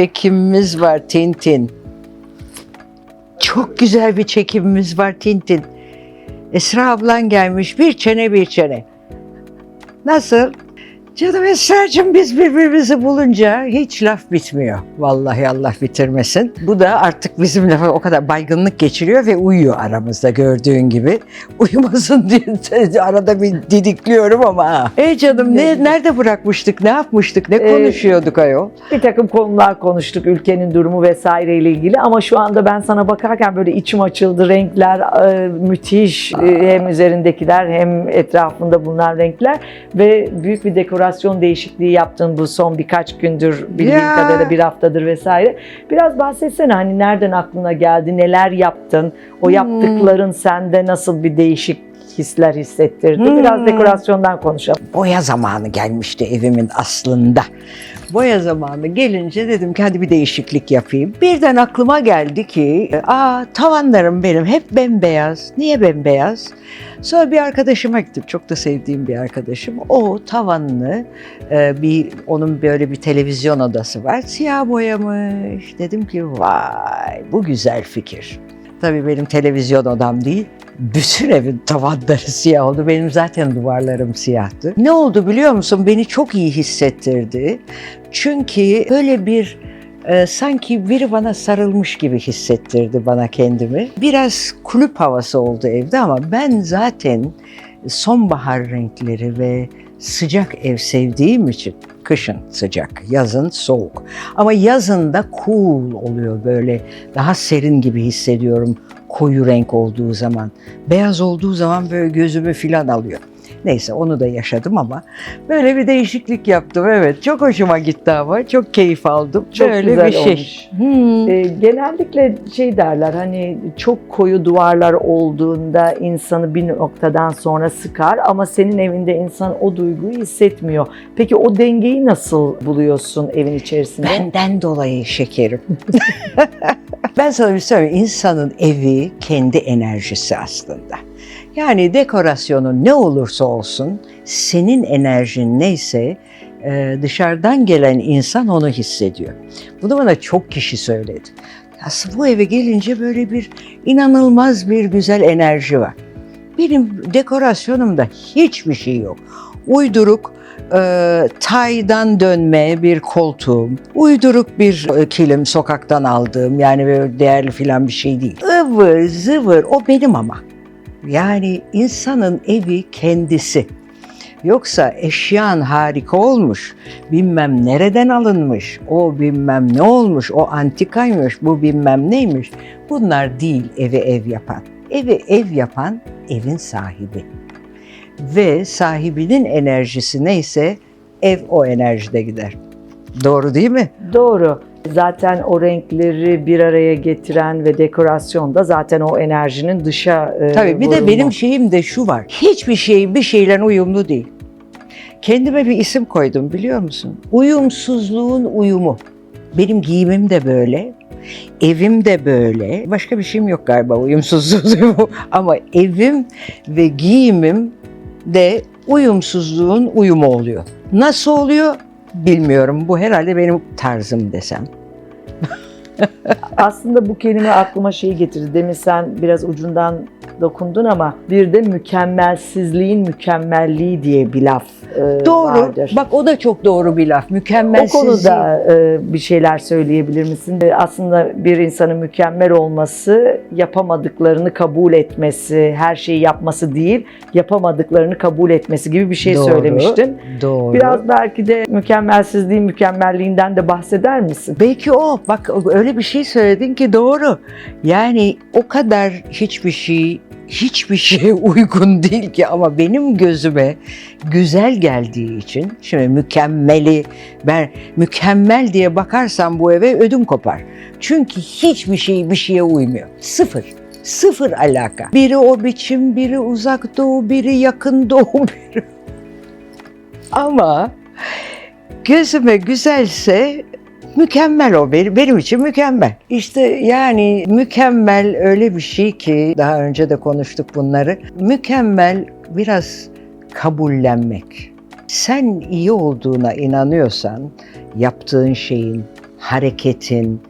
çekimimiz var Tintin. Çok güzel bir çekimimiz var Tintin. Esra ablan gelmiş bir çene bir çene. Nasıl? Canım Esra'cığım biz birbirimizi bulunca hiç laf bitmiyor. Vallahi Allah bitirmesin. Bu da artık bizim lafa o kadar baygınlık geçiriyor ve uyuyor aramızda gördüğün gibi. Uyumasın diye arada bir didikliyorum ama. Ey canım ne, nerede bırakmıştık, ne yapmıştık, ne Ee, konuşuyorduk ayol? Bir takım konular konuştuk, ülkenin durumu vesaireyle ilgili ama şu anda ben sana bakarken böyle içim açıldı, renkler e, müthiş, E, hem üzerindekiler hem etrafında bulunan renkler ve büyük bir dekorasyon değişikliği yaptın bu son birkaç gündür bildiğim Ya. kadarıyla bir haftadır vesaire. Biraz bahsetsene hani nereden aklına geldi, neler yaptın, o Hmm. yaptıkların sende nasıl bir değişik hisler hissettirdi. Hmm. Biraz dekorasyondan konuşalım. boya zamanı gelmişti evimin aslında. Boya zamanı gelince dedim ki hadi bir değişiklik yapayım. Birden aklıma geldi ki aa tavanlarım benim hep bembeyaz. Niye bembeyaz? Sonra bir arkadaşıma gittim. Çok da sevdiğim bir arkadaşım. O tavanını e, bir onun böyle bir televizyon odası var. Siyah boyamış. Dedim ki vay bu güzel fikir. Tabii benim televizyon odam değil. Bütün evin tavanları siyah oldu. Benim zaten duvarlarım siyahtı. Ne oldu biliyor musun? Beni çok iyi hissettirdi. Çünkü öyle bir e, sanki biri bana sarılmış gibi hissettirdi bana kendimi. Biraz kulüp havası oldu evde ama ben zaten sonbahar renkleri ve sıcak ev sevdiğim için kışın sıcak, yazın soğuk. Ama yazın da cool oluyor böyle daha serin gibi hissediyorum koyu renk olduğu zaman. Beyaz olduğu zaman böyle gözümü filan alıyor. Neyse onu da yaşadım ama böyle bir değişiklik yaptım. Evet çok hoşuma gitti ama çok keyif aldım. Çok böyle güzel bir şey. olmuş. Hmm. E, genellikle şey derler hani çok koyu duvarlar olduğunda insanı bir noktadan sonra sıkar ama senin evinde insan o duyguyu hissetmiyor. Peki o dengeyi nasıl buluyorsun evin içerisinde? Benden dolayı şekerim. ben sana bir şey söyleyeyim. İnsanın evi kendi enerjisi aslında. Yani dekorasyonu ne olursa olsun senin enerjin neyse e, dışarıdan gelen insan onu hissediyor. Bunu bana çok kişi söyledi. Aslında bu eve gelince böyle bir inanılmaz bir güzel enerji var. Benim dekorasyonumda hiçbir şey yok. Uyduruk e, taydan dönme bir koltuğum, uyduruk bir e, kilim sokaktan aldığım yani değerli filan bir şey değil. Ivır zıvır o benim ama. Yani insanın evi kendisi. Yoksa eşyan harika olmuş, bilmem nereden alınmış, o bilmem ne olmuş, o antikaymış, bu bilmem neymiş. Bunlar değil evi ev yapan. Evi ev yapan evin sahibi. Ve sahibinin enerjisi neyse ev o enerjide gider. Doğru değil mi? Doğru. Zaten o renkleri bir araya getiren ve dekorasyon da zaten o enerjinin dışa e, Tabii bir de vurumu. benim şeyim de şu var. Hiçbir şey bir şeyle uyumlu değil. Kendime bir isim koydum biliyor musun? Uyumsuzluğun uyumu. Benim giyimim de böyle. Evim de böyle. Başka bir şeyim yok galiba uyumsuzluğun uyumu. Ama evim ve giyimim de uyumsuzluğun uyumu oluyor. Nasıl oluyor bilmiyorum. Bu herhalde benim tarzım desem. Aslında bu kelime aklıma şeyi getirdi. Demin sen biraz ucundan dokundun ama bir de mükemmelsizliğin mükemmelliği diye bir laf e, Doğru. vardır. Bak o da çok doğru bir laf. o Mükemmelsizliği. konuda e, bir şeyler söyleyebilir misin? E, Aslında bir insanın mükemmel olması, yapamadıklarını kabul etmesi, her şeyi yapması değil, yapamadıklarını kabul etmesi gibi bir şey Doğru. söylemiştin. Doğru. Biraz belki de mükemmelsizliğin mükemmelliğinden de bahseder misin? Belki o. Bak öyle bir şey söyledin ki doğru. Yani o kadar hiçbir şey hiçbir şeye uygun değil ki ama benim gözüme güzel geldiği için şimdi mükemmeli ben mükemmel diye bakarsam bu eve ödüm kopar. Çünkü hiçbir şey bir şeye uymuyor. Sıfır. Sıfır alaka. Biri o biçim, biri uzak doğu, biri yakın doğu, biri... Ama gözüme güzelse Mükemmel o benim, benim için mükemmel. İşte yani mükemmel öyle bir şey ki daha önce de konuştuk bunları. Mükemmel biraz kabullenmek. Sen iyi olduğuna inanıyorsan yaptığın şeyin hareketin,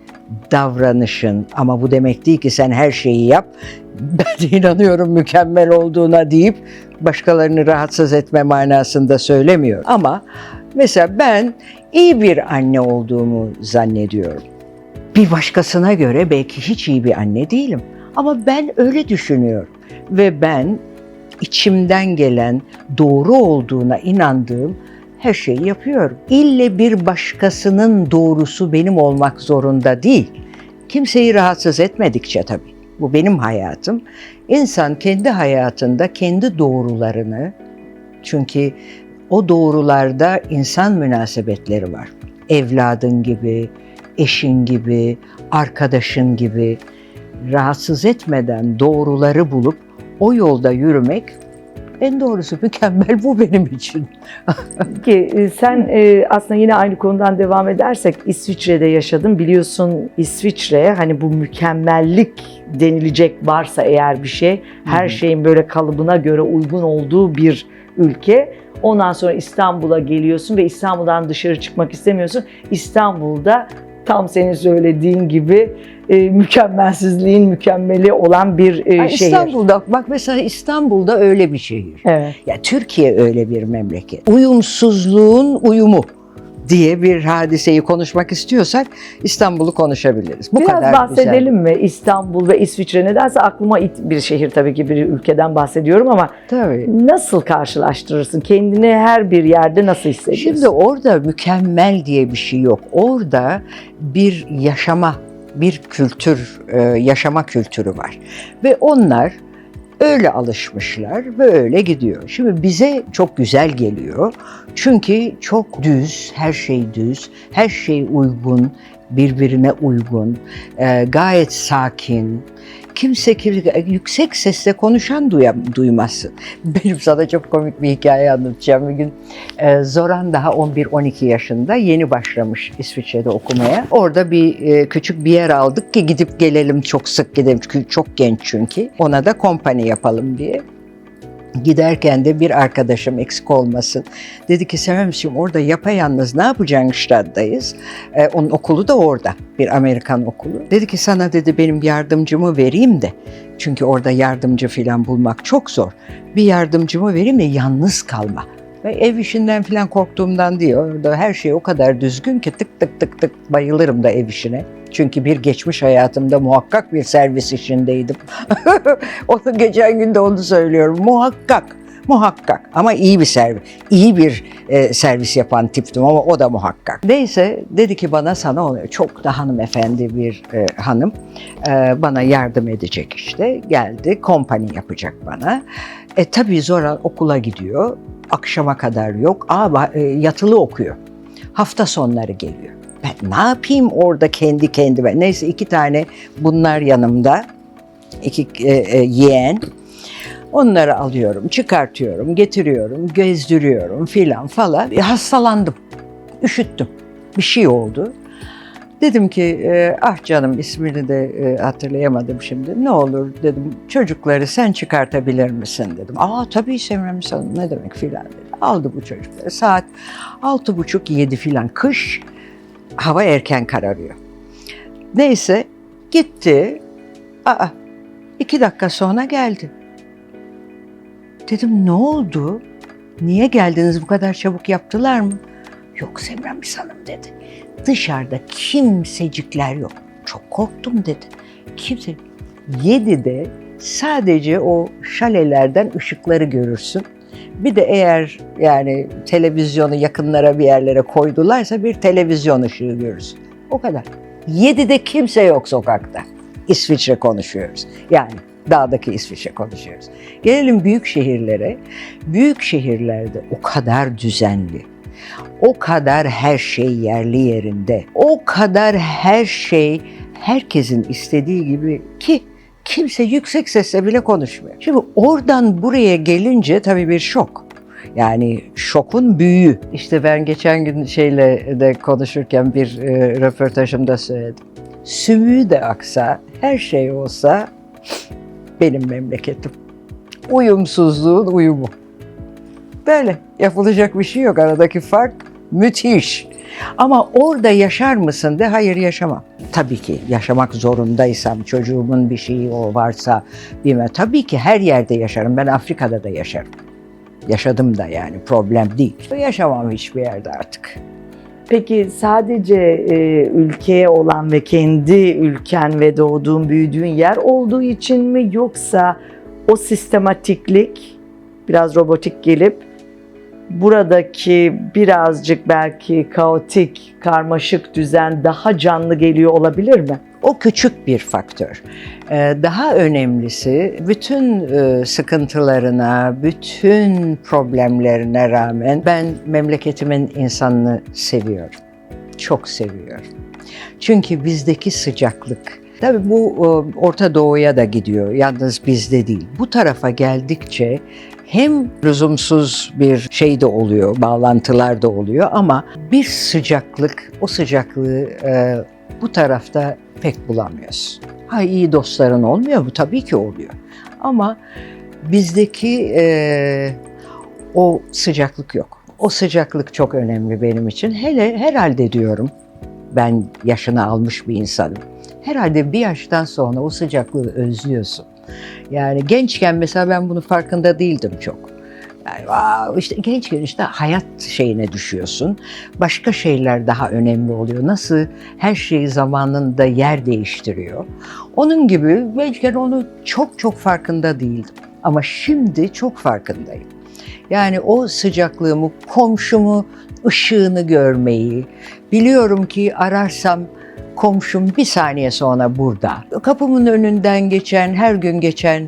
davranışın ama bu demek değil ki sen her şeyi yap. Ben inanıyorum mükemmel olduğuna deyip başkalarını rahatsız etme manasında söylemiyorum. Ama mesela ben iyi bir anne olduğumu zannediyorum. Bir başkasına göre belki hiç iyi bir anne değilim. Ama ben öyle düşünüyorum. Ve ben içimden gelen doğru olduğuna inandığım her şeyi yapıyorum. İlle bir başkasının doğrusu benim olmak zorunda değil. Kimseyi rahatsız etmedikçe tabii. Bu benim hayatım. İnsan kendi hayatında kendi doğrularını çünkü o doğrularda insan münasebetleri var. Evladın gibi, eşin gibi, arkadaşın gibi rahatsız etmeden doğruları bulup o yolda yürümek en doğrusu mükemmel bu benim için. Ki e, sen e, aslında yine aynı konudan devam edersek İsviçre'de yaşadın. Biliyorsun İsviçre hani bu mükemmellik denilecek varsa eğer bir şey her şeyin böyle kalıbına göre uygun olduğu bir ülke. Ondan sonra İstanbul'a geliyorsun ve İstanbul'dan dışarı çıkmak istemiyorsun. İstanbul'da tam senin söylediğin gibi e, mükemmelsizliğin mükemmeli olan bir e, Yani şehir. İstanbul'da bak mesela İstanbul'da öyle bir şehir. Evet. Ya Türkiye öyle bir memleket. Uyumsuzluğun uyumu diye bir hadiseyi konuşmak istiyorsak İstanbul'u konuşabiliriz. Bu Biraz kadar bahsedelim mi İstanbul ve İsviçre? Nedense aklıma bir şehir tabii ki bir ülkeden bahsediyorum ama güzel. Tabii. nasıl karşılaştırırsın? Kendini her bir yerde nasıl hissediyorsun? Şimdi orada mükemmel diye bir şey yok. Orada bir yaşama, bir kültür, e, yaşama kültürü var. Ve onlar öyle alışmışlar ve öyle gidiyor. Şimdi bize çok güzel geliyor. Çünkü çok düz, her şey düz, her şey uygun, birbirine uygun, e, gayet sakin. Kimse yüksek sesle konuşan duyam, duymazsın. Benim sana çok komik bir hikaye anlatacağım bir gün. Ee, Zoran daha 11-12 yaşında yeni başlamış İsviçre'de okumaya. Orada bir e, küçük bir yer aldık ki gidip gelelim çok sık gidelim çünkü çok genç çünkü. Ona da kompani yapalım diye. Giderken de bir arkadaşım eksik olmasın. Dedi ki Seremciğim orada yapayalnız ne yapacaksın Stad'dayız. Ee, onun okulu da orada. Bir Amerikan okulu. Dedi ki sana dedi benim yardımcımı vereyim de. Çünkü orada yardımcı falan bulmak çok zor. Bir yardımcımı vereyim de yalnız kalma. Ve ev işinden falan korktuğumdan değil. Orada her şey o kadar düzgün ki tık tık tık tık bayılırım da ev işine. Çünkü bir geçmiş hayatımda muhakkak bir servis işindeydim. onu geçen gün de onu söylüyorum. Muhakkak. Muhakkak ama iyi bir servis, iyi bir e, servis yapan tiptim ama o da muhakkak. Neyse dedi ki bana sana oluyor. Çok da hanımefendi bir e, hanım e, bana yardım edecek işte. Geldi, kompani yapacak bana. E tabii Zora okula gidiyor. Akşama kadar yok. Aa, e, yatılı okuyor. Hafta sonları geliyor. Ben ne yapayım orada kendi kendime? Neyse iki tane bunlar yanımda. iki e, e, yeğen. Onları alıyorum, çıkartıyorum, getiriyorum, gezdiriyorum filan falan. E, Hastalandım, üşüttüm. Bir şey oldu. Dedim ki, e, ah canım ismini de e, hatırlayamadım şimdi. Ne olur dedim, çocukları sen çıkartabilir misin dedim. Aa tabii Semramis Hanım ne demek filan dedi. Aldı bu çocukları. Saat altı buçuk yedi filan kış. Hava erken kararıyor. Neyse gitti. Aa, iki dakika sonra geldi. Dedim ne oldu? Niye geldiniz bu kadar çabuk yaptılar mı? Yok Semramis Hanım dedi. Dışarıda kimsecikler yok. Çok korktum dedi. Kimse. Yedide sadece o şalelerden ışıkları görürsün. Bir de eğer yani televizyonu yakınlara bir yerlere koydularsa bir televizyon ışığı görürsün. O kadar. Yedide kimse yok sokakta. İsviçre konuşuyoruz. Yani dağdaki İsviçre konuşuyoruz. Gelelim büyük şehirlere. Büyük şehirlerde o kadar düzenli, o kadar her şey yerli yerinde, o kadar her şey herkesin istediği gibi ki kimse yüksek sesle bile konuşmuyor. Şimdi oradan buraya gelince tabii bir şok. Yani şokun büyüğü. İşte ben geçen gün şeyle de konuşurken bir e, röportajımda söyledim. Sümüğü de aksa, her şey olsa benim memleketim. Uyumsuzluğun uyumu. Böyle yapılacak bir şey yok. Aradaki fark müthiş. Ama orada yaşar mısın de hayır yaşamam. Tabii ki yaşamak zorundaysam çocuğumun bir şeyi o varsa bilmem. Tabii ki her yerde yaşarım. Ben Afrika'da da yaşarım. Yaşadım da yani problem değil. Yaşamam hiçbir yerde artık. Peki sadece e, ülkeye olan ve kendi ülken ve doğduğun, büyüdüğün yer olduğu için mi yoksa o sistematiklik biraz robotik gelip buradaki birazcık belki kaotik, karmaşık düzen daha canlı geliyor olabilir mi? O küçük bir faktör. Ee, Daha önemlisi bütün e, sıkıntılarına, bütün problemlerine rağmen ben memleketimin insanını seviyorum. Çok seviyorum. Çünkü bizdeki sıcaklık, tabii bu e, Orta Doğu'ya da gidiyor, yalnız bizde değil. Bu tarafa geldikçe hem lüzumsuz bir şey de oluyor, bağlantılar da oluyor ama bir sıcaklık, o sıcaklığı e, bu tarafta pek bulamıyoruz. Ha iyi dostların olmuyor mu? Tabii ki oluyor. Ama bizdeki e, o sıcaklık yok. O sıcaklık çok önemli benim için. Hele herhalde diyorum ben yaşını almış bir insanım. Herhalde bir yaştan sonra o sıcaklığı özlüyorsun. Yani gençken mesela ben bunu farkında değildim çok. Yani işte gençken işte hayat şeyine düşüyorsun. Başka şeyler daha önemli oluyor. Nasıl her şey zamanında yer değiştiriyor. Onun gibi gençken onu çok çok farkında değildim. Ama şimdi çok farkındayım. Yani o sıcaklığımı, komşumu, ışığını görmeyi, biliyorum ki ararsam komşum bir saniye sonra burada. Kapımın önünden geçen, her gün geçen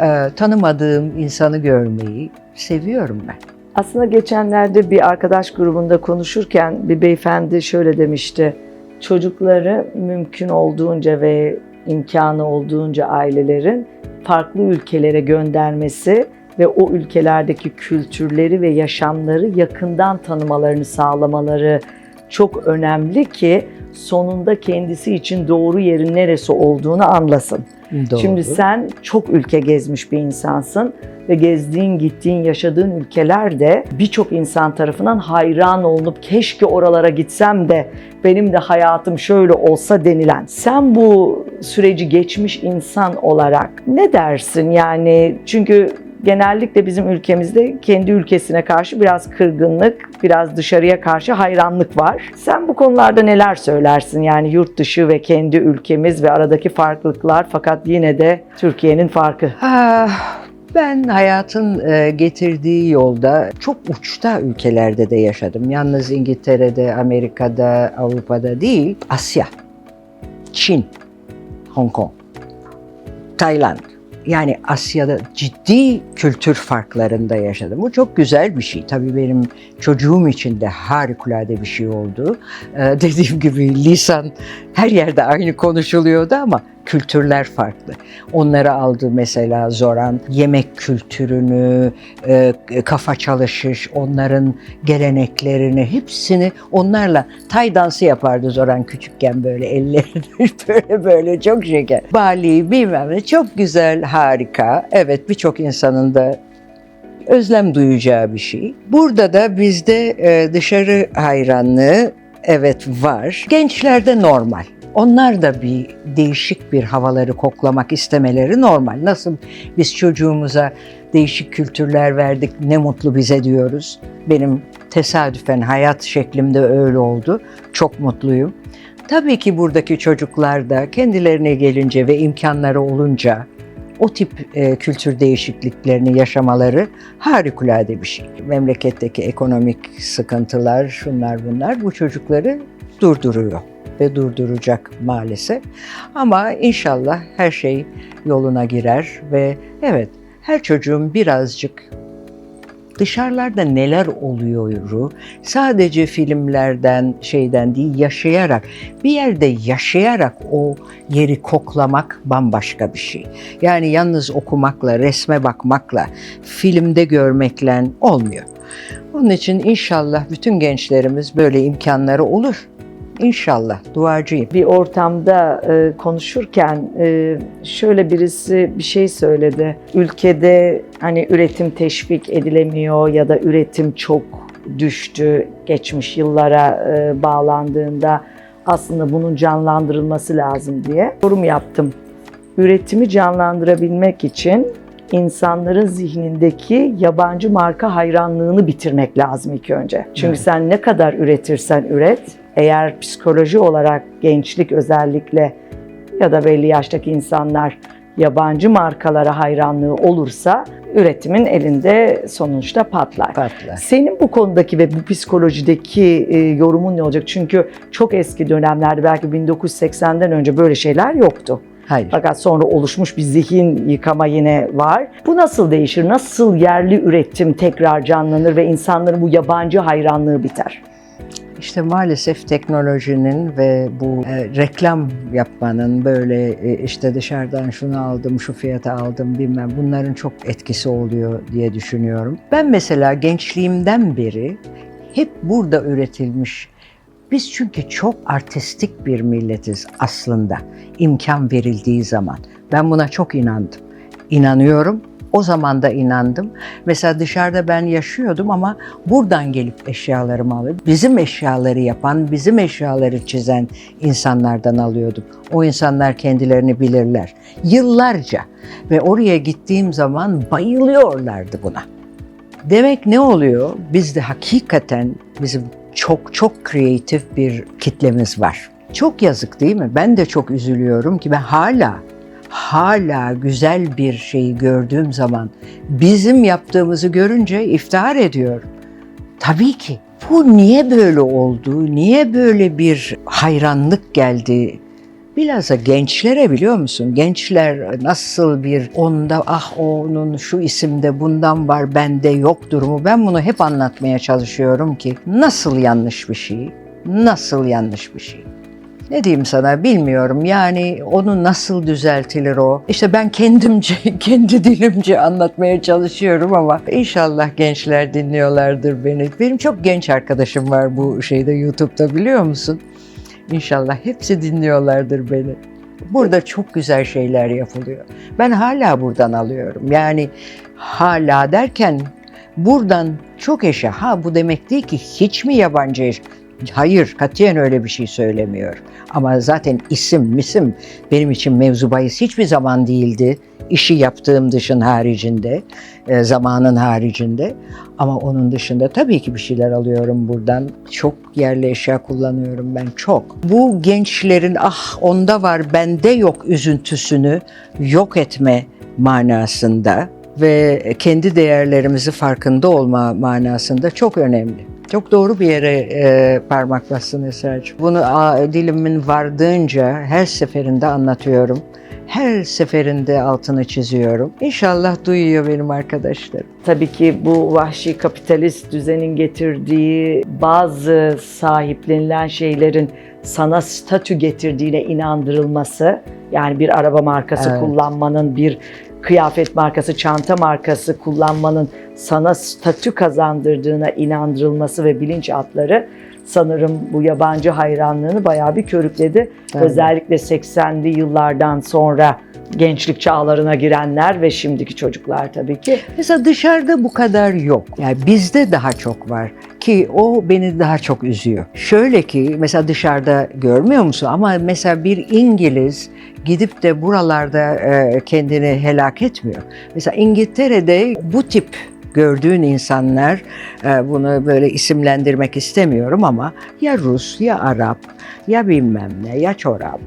e, tanımadığım insanı görmeyi seviyorum ben. Aslında geçenlerde bir arkadaş grubunda konuşurken bir beyefendi şöyle demişti. Çocukları mümkün olduğunca ve imkanı olduğunca ailelerin farklı ülkelere göndermesi ve o ülkelerdeki kültürleri ve yaşamları yakından tanımalarını sağlamaları çok önemli ki sonunda kendisi için doğru yerin neresi olduğunu anlasın. Doğru. Şimdi sen çok ülke gezmiş bir insansın ve gezdiğin, gittiğin, yaşadığın ülkelerde birçok insan tarafından hayran olunup keşke oralara gitsem de benim de hayatım şöyle olsa denilen. Sen bu süreci geçmiş insan olarak ne dersin? Yani çünkü genellikle bizim ülkemizde kendi ülkesine karşı biraz kırgınlık, biraz dışarıya karşı hayranlık var. Sen bu konularda neler söylersin? Yani yurt dışı ve kendi ülkemiz ve aradaki farklılıklar fakat yine de Türkiye'nin farkı. Ah, ben hayatın e, getirdiği yolda çok uçta ülkelerde de yaşadım. Yalnız İngiltere'de, Amerika'da, Avrupa'da değil, Asya, Çin, Hong Kong, Tayland. Yani Asya'da ciddi kültür farklarında yaşadım. Bu çok güzel bir şey. Tabii benim çocuğum için de harikulade bir şey oldu. Ee, dediğim gibi lisan her yerde aynı konuşuluyordu ama kültürler farklı. Onları aldı mesela Zoran. Yemek kültürünü, e, kafa çalışış, onların geleneklerini hepsini onlarla tay dansı yapardı Zoran küçükken böyle ellerini böyle böyle çok şeker. Bali bilmem ne çok güzel, harika. Evet birçok insanın da özlem duyacağı bir şey. Burada da bizde e, dışarı hayranlığı evet var. Gençlerde normal. Onlar da bir değişik bir havaları koklamak istemeleri normal. Nasıl biz çocuğumuza değişik kültürler verdik ne mutlu bize diyoruz. Benim tesadüfen hayat şeklimde öyle oldu. Çok mutluyum. Tabii ki buradaki çocuklar da kendilerine gelince ve imkanları olunca o tip e, kültür değişikliklerini yaşamaları harikulade bir şey. Memleketteki ekonomik sıkıntılar, şunlar bunlar bu çocukları durduruyor ve durduracak maalesef. Ama inşallah her şey yoluna girer ve evet her çocuğun birazcık dışarılarda neler oluyoru sadece filmlerden şeyden değil yaşayarak bir yerde yaşayarak o yeri koklamak bambaşka bir şey. Yani yalnız okumakla, resme bakmakla, filmde görmekle olmuyor. Onun için inşallah bütün gençlerimiz böyle imkanları olur. İnşallah duacıyım. bir ortamda e, konuşurken e, şöyle birisi bir şey söyledi. Ülkede hani üretim teşvik edilemiyor ya da üretim çok düştü geçmiş yıllara e, bağlandığında aslında bunun canlandırılması lazım diye yorum yaptım. Üretimi canlandırabilmek için insanların zihnindeki yabancı marka hayranlığını bitirmek lazım ilk önce. Çünkü Evet. sen ne kadar üretirsen üret, eğer psikoloji olarak gençlik özellikle ya da belli yaştaki insanlar yabancı markalara hayranlığı olursa üretimin elinde sonuçta patlar. Patlar. Senin bu konudaki ve bu psikolojideki e, yorumun ne olacak? Çünkü çok eski dönemlerde belki 1980'den önce böyle şeyler yoktu. Hayır. Fakat sonra oluşmuş bir zihin yıkama yine var. Bu nasıl değişir? Nasıl yerli üretim tekrar canlanır ve insanların bu yabancı hayranlığı biter? İşte maalesef teknolojinin ve bu e, reklam yapmanın böyle e, işte dışarıdan şunu aldım, şu fiyata aldım bilmem bunların çok etkisi oluyor diye düşünüyorum. Ben mesela gençliğimden beri hep burada üretilmiş biz çünkü çok artistik bir milletiz aslında imkan verildiği zaman. Ben buna çok inandım. İnanıyorum. O zaman da inandım. Mesela dışarıda ben yaşıyordum ama buradan gelip eşyalarımı alıyordum. Bizim eşyaları yapan, bizim eşyaları çizen insanlardan alıyordum. O insanlar kendilerini bilirler. Yıllarca ve oraya gittiğim zaman bayılıyorlardı buna. Demek ne oluyor? Bizde hakikaten bizim çok çok kreatif bir kitlemiz var. Çok yazık değil mi? Ben de çok üzülüyorum ki ben hala hala güzel bir şeyi gördüğüm zaman bizim yaptığımızı görünce iftihar ediyorum. Tabii ki. Bu niye böyle oldu? Niye böyle bir hayranlık geldi? Bilhassa gençlere biliyor musun? Gençler nasıl bir onda ah onun şu isimde bundan var bende yok durumu. Ben bunu hep anlatmaya çalışıyorum ki nasıl yanlış bir şey, nasıl yanlış bir şey. Ne diyeyim sana bilmiyorum yani onu nasıl düzeltilir o. İşte ben kendimce, kendi dilimce anlatmaya çalışıyorum ama inşallah gençler dinliyorlardır beni. Benim çok genç arkadaşım var bu şeyde YouTube'da biliyor musun? İnşallah hepsi dinliyorlardır beni. Burada çok güzel şeyler yapılıyor. Ben hala buradan alıyorum. Yani hala derken buradan çok eşya. Ha bu demek değil ki hiç mi yabancı eşya? Hayır, katiyen öyle bir şey söylemiyor. Ama zaten isim, misim benim için mevzu bahis hiçbir zaman değildi. İşi yaptığım dışın haricinde, e, zamanın haricinde. Ama onun dışında tabii ki bir şeyler alıyorum buradan. Çok yerli eşya kullanıyorum ben, çok. Bu gençlerin ah onda var bende yok üzüntüsünü yok etme manasında ve kendi değerlerimizi farkında olma manasında çok önemli. Çok doğru bir yere e, parmak bastın Esra'cığım. Bunu a, dilimin vardığınca her seferinde anlatıyorum. Her seferinde altını çiziyorum. İnşallah duyuyor benim arkadaşlarım. Tabii ki bu vahşi kapitalist düzenin getirdiği bazı sahiplenilen şeylerin sana statü getirdiğine inandırılması, yani bir araba markası Evet. kullanmanın, bir kıyafet markası, çanta markası kullanmanın sana statü kazandırdığına inandırılması ve bilinçaltları sanırım bu yabancı hayranlığını bayağı bir körükledi. Tabii. Özellikle 80'li yıllardan sonra gençlik çağlarına girenler ve şimdiki çocuklar tabii ki. Mesela dışarıda bu kadar yok. Yani bizde daha çok var ki o beni daha çok üzüyor. Şöyle ki mesela dışarıda görmüyor musun ama mesela bir İngiliz gidip de buralarda e, kendini helak etmiyor. Mesela İngiltere'de bu tip gördüğün insanlar e, bunu böyle isimlendirmek istemiyorum ama ya Rus ya Arap ya bilmem ne ya çorap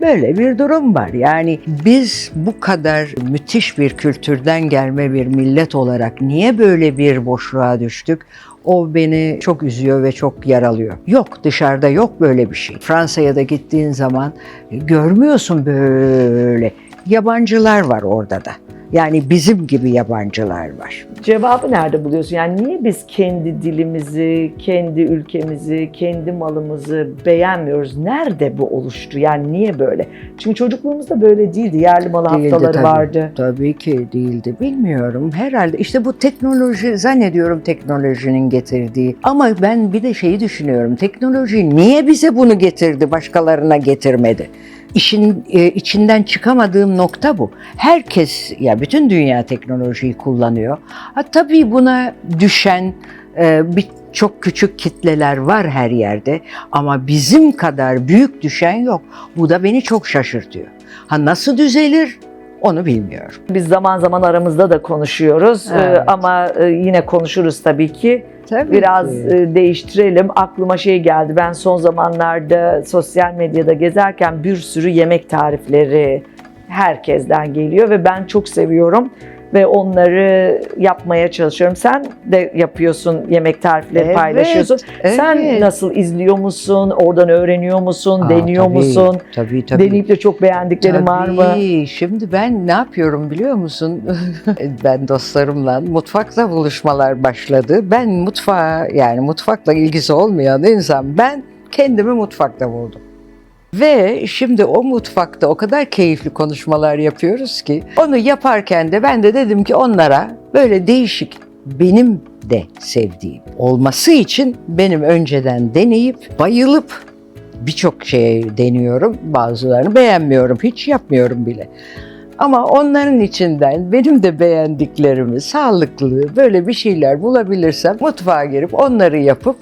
Böyle bir durum var. Yani biz bu kadar müthiş bir kültürden gelme bir millet olarak niye böyle bir boşluğa düştük? O beni çok üzüyor ve çok yaralıyor. Yok dışarıda yok böyle bir şey. Fransa'ya da gittiğin zaman e, görmüyorsun böyle. Yabancılar var orada da. Yani bizim gibi yabancılar var. Cevabı nerede buluyorsun? Yani niye biz kendi dilimizi, kendi ülkemizi, kendi malımızı beğenmiyoruz? Nerede bu oluştu? Yani niye böyle? Çünkü çocukluğumuzda böyle değildi. Yerli malı Değildi haftaları tabii. vardı. Tabii ki değildi. Bilmiyorum. Herhalde işte bu teknoloji zannediyorum teknolojinin getirdiği. Ama ben bir de şeyi düşünüyorum. Teknoloji niye bize bunu getirdi, başkalarına getirmedi? İşin e, içinden çıkamadığım nokta bu. Herkes ya bütün dünya teknolojiyi kullanıyor. Ha tabii buna düşen e, bir Çok küçük kitleler var her yerde ama bizim kadar büyük düşen yok. Bu da beni çok şaşırtıyor. Ha nasıl düzelir onu bilmiyorum. Biz zaman zaman aramızda da konuşuyoruz Ee, Evet. ama e, yine konuşuruz tabii ki. Tabii Biraz ki. e, değiştirelim. Aklıma şey geldi. Ben son zamanlarda sosyal medyada gezerken bir sürü yemek tarifleri herkesten geliyor ve ben çok seviyorum ve onları yapmaya çalışıyorum. Sen de yapıyorsun yemek tarifleri Evet, paylaşıyorsun. Sen evet. nasıl izliyor musun? Oradan öğreniyor musun? Aa, deniyor tabii, musun? Tabii tabii. Deneyip de çok beğendiklerin var mı? Şimdi ben ne yapıyorum biliyor musun? ben dostlarımla mutfakta buluşmalar başladı. Ben mutfağa yani mutfakla ilgisi olmayan insan ben kendimi mutfakta buldum. Ve şimdi o mutfakta o kadar keyifli konuşmalar yapıyoruz ki onu yaparken de ben de dedim ki onlara böyle değişik benim de sevdiğim olması için benim önceden deneyip bayılıp birçok şey deniyorum. Bazılarını beğenmiyorum. Hiç yapmıyorum bile. Ama onların içinden benim de beğendiklerimi, sağlıklı böyle bir şeyler bulabilirsem mutfağa girip onları yapıp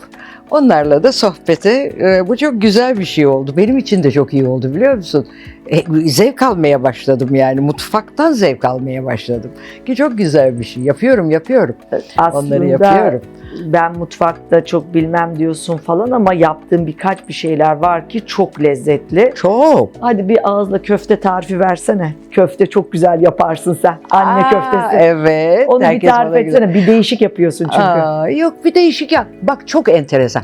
onlarla da sohbete e, bu çok güzel bir şey oldu. Benim için de çok iyi oldu biliyor musun? E, zevk almaya başladım yani mutfaktan zevk almaya başladım. Ki çok güzel bir şey. Yapıyorum, yapıyorum. Aslında Onları yapıyorum. ben mutfakta çok bilmem diyorsun falan ama yaptığım birkaç bir şeyler var ki çok lezzetli. Çok. Hadi bir ağızla köfte tarifi versene. Köfte çok güzel yaparsın sen. Anne Aa, köftesi. Evet. Onu bir herkes tarif bana güzel- etsene. Bir değişik yapıyorsun çünkü. Aa, yok bir değişik yap. Bak çok enteresan.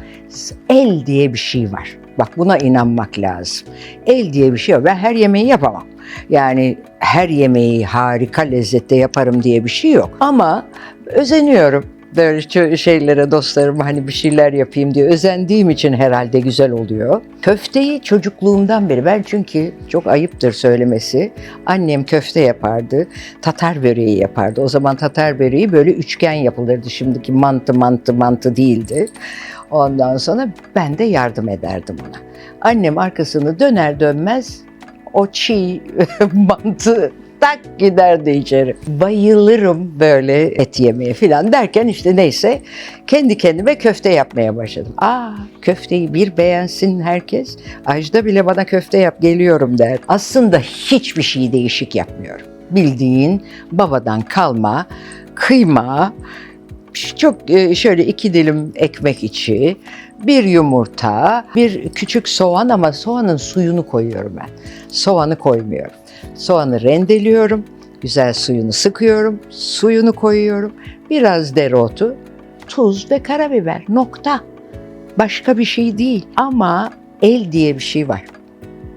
El diye bir şey var. Bak buna inanmak lazım. El diye bir şey var. Ben her yemeği yapamam. Yani her yemeği harika lezzette yaparım diye bir şey yok. Ama özeniyorum. Böyle şeylere dostlarıma hani bir şeyler yapayım diye özendiğim için herhalde güzel oluyor. Köfteyi çocukluğumdan beri ben çünkü çok ayıptır söylemesi. Annem köfte yapardı. Tatar böreği yapardı. O zaman tatar böreği böyle üçgen yapılırdı. Şimdiki mantı mantı mantı değildi. Ondan sonra ben de yardım ederdim ona. Annem arkasını döner dönmez o çiğ mantı tak giderdi içeri. Bayılırım böyle et yemeye falan derken işte neyse kendi kendime köfte yapmaya başladım. Aa köfteyi bir beğensin herkes. Ajda bile bana köfte yap geliyorum der. Aslında hiçbir şey değişik yapmıyorum. Bildiğin babadan kalma kıyma, çok e, şöyle iki dilim ekmek içi, bir yumurta, bir küçük soğan ama soğanın suyunu koyuyorum ben. Soğanı koymuyorum. Soğanı rendeliyorum, güzel suyunu sıkıyorum, suyunu koyuyorum. Biraz dereotu, tuz ve karabiber. Nokta. Başka bir şey değil. Ama el diye bir şey var.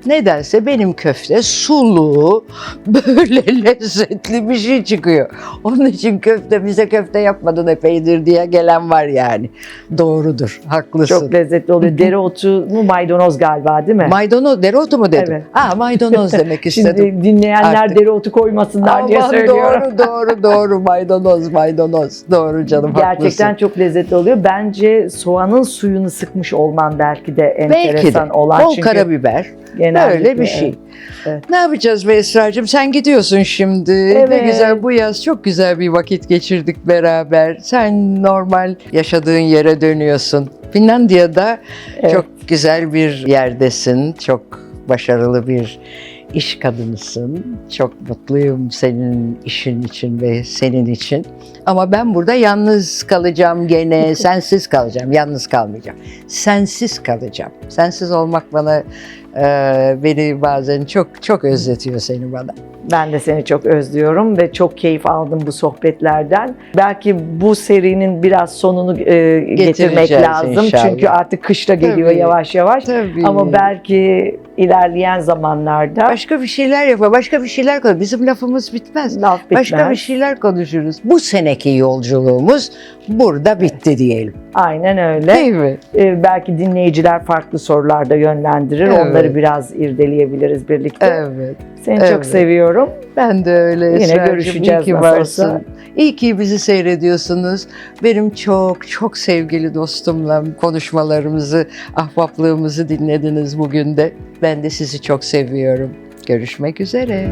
Nedense benim köfte sulu, böyle lezzetli bir şey çıkıyor. Onun için köfte bize köfte yapmadın epeydir diye gelen var yani. Doğrudur, haklısın. Çok lezzetli oluyor. Dereotu mu maydanoz galiba değil mi? Maydanoz, dereotu mu dedim? Evet. Ha maydanoz demek istedim. Şimdi dinleyenler Artık. dereotu koymasınlar diye Aman söylüyorum. doğru, doğru, doğru. Maydanoz, maydanoz. Doğru canım, Gerçekten haklısın. çok lezzetli oluyor. Bence soğanın suyunu sıkmış olman belki de Belki enteresan de. olan. Bol çünkü karabiber. Genellikle- Böyle bir şey. Evet. Ne yapacağız be Esra'cığım? Sen gidiyorsun şimdi. Ne Evet. güzel bu yaz çok güzel bir vakit geçirdik beraber. Sen normal yaşadığın yere dönüyorsun. Finlandiya'da Evet. çok güzel bir yerdesin. Çok başarılı bir iş kadınısın. Çok mutluyum senin işin için ve senin için. Ama ben burada yalnız kalacağım gene. sensiz kalacağım. Yalnız kalmayacağım. Sensiz kalacağım. Sensiz olmak bana e, beni bazen çok çok özletiyor seni bana. Ben de seni çok özlüyorum ve çok keyif aldım bu sohbetlerden. Belki bu serinin biraz sonunu e, getirmek lazım. inşallah. Çünkü artık kış da geliyor Tabii. yavaş yavaş. Tabii. Ama belki ilerleyen zamanlarda başka bir şeyler yapar, başka bir şeyler konuşur. Bizim lafımız bitmez. laf bitmez. Başka bir şeyler konuşuruz. Bu seneki yolculuğumuz burada bitti diyelim. Aynen öyle. Değil mi? Ee, belki dinleyiciler farklı sorularda yönlendirir. Evet. Onları biraz irdeleyebiliriz birlikte. Evet. Seni çok Evet. seviyorum. Ben de öyle Yine Esra'cığım. görüşeceğiz İyi ki varsın. olsa. İyi ki bizi seyrediyorsunuz. Benim çok çok sevgili dostumla konuşmalarımızı, ahbaplığımızı dinlediniz bugün de. Ben de sizi çok seviyorum. Görüşmek üzere.